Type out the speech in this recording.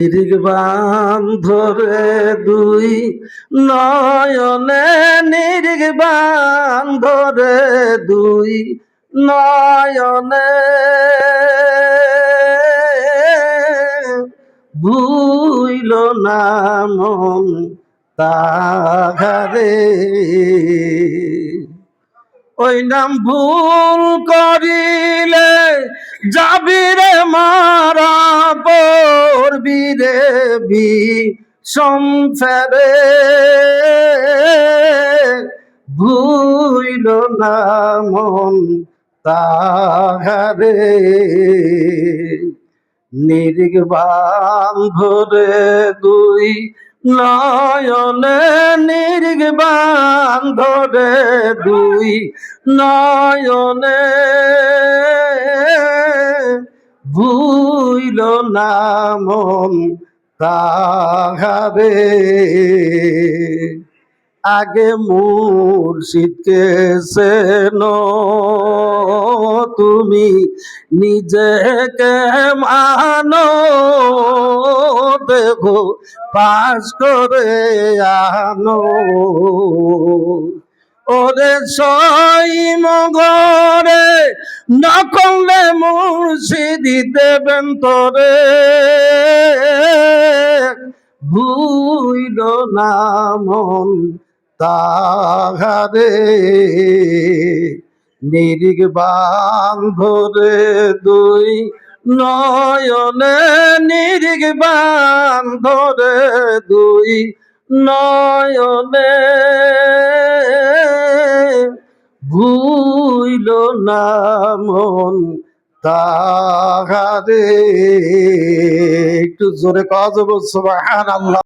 নির্বাণ ধরে দুই নয়নে নির্বাণ ধরে দুই নয়নে ভুইল না মন ওই নাম ভুল করিলে যাবি রে মারা পড়বি রে বি সংসারে ভুইল না মন তাহারে। নির্বাণ ধরে দুই নয়নে নির্বাণ ধরে দুই নয়নে। ভুইল নাম তাহারে আগে মুর্শিদকে সেন তুমি নিজেকে মানো। দেখো পাশ করে আনো। ওরে সই মগরে নকলে মুর্শিদি দেবেন তোরে। ভুইল না মন তাহারে নির্বাণ ধরে দুই নয়নে নির্বাণ ধরে দুই নয়নে। ভুইল না মন তাহারে। একটু জোরে কাজ বলছো আল্লাহ